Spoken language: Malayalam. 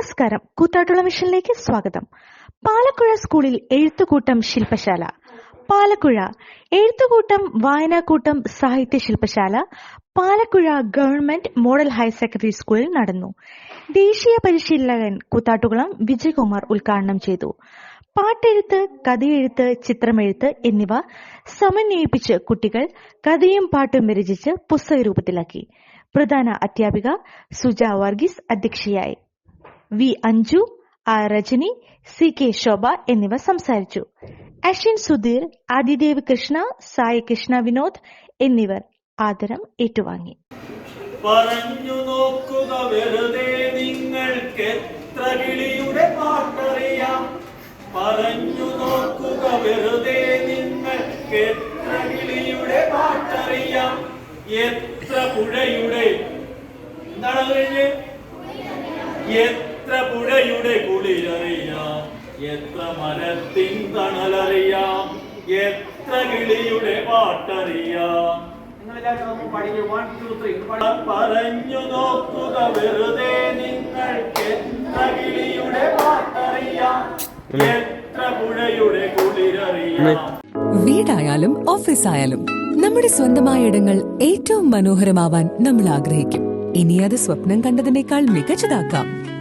നമസ്കാരം. കൂത്താട്ടുള്ള മിഷനിലേക്ക് സ്വാഗതം. പാലക്കുഴ സ്കൂളിൽ എഴുത്തുകൂട്ടം ശില്പശാല. പാലക്കുഴ എഴുത്തുകൂട്ടം വായനാക്കൂട്ടം സാഹിത്യ ശില്പശാല Palakkuzha government model higher secondary സ്കൂളിൽ നടന്നു. ദേശീയ പരിശീലകൻ കൂത്താട്ടുകുളം വിജയകുമാർ ഉദ്ഘാടനം ചെയ്തു. പാട്ടെഴുത്ത് കഥയെഴുത്ത് ചിത്രമെഴുത്ത് എന്നിവ സമന്വയിപ്പിച്ച് കുട്ടികൾ കഥയും പാട്ടും രചിച്ച് പുസ്തക രൂപത്തിലാക്കി പ്രധാന അധ്യാപിക സുജ വർഗീസ് അധ്യക്ഷയായി. V Anju R Rajani C K Shobha എന്നിവർ സംസാരിച്ചു. അശ്വിൻ സുധീർ ആദിദേവ് കൃഷ്ണ സായി കൃഷ്ണ വിനോദ് എന്നിവർ ആദരം ഏറ്റുവാങ്ങി. പറഞ്ഞു നോക്കുക വെറുതെ നിങ്ങൾക്ക് എത്ര കിളിയുടെ പാട്ടറിയാം. പറഞ്ഞു നോക്കുക വെറുതെ നിങ്ങൾക്ക് എത്ര കിളിയുടെ പാട്ടറിയാം. എത്ര പുഴയുടെ എന്താണ് കഴിഞ്ഞ്? എത്ര പുഴയുടെ കുളിരറിയാം എത്ര മരത്തിൻ തണലറിയാം എത്ര കിളിയുടെ പാട്ടറിയാം? പറഞ്ഞു നോക്കുക വെറുതെ നിങ്ങൾക്ക് എത്ര കിളിയുടെ പാട്ടറിയാം? എത്ര പുഴയുടെ കുളിരറിയാം വീടായാലും ഓഫീസായാലും നമ്മുടെ സ്വന്തമായ ഇടങ്ങൾ ഏറ്റവും മനോഹരമാവാൻ നമ്മൾ ആഗ്രഹിക്കും. ഇനി അത് സ്വപ്നം കണ്ടതിനേക്കാൾ മികച്ചതാക്കാം.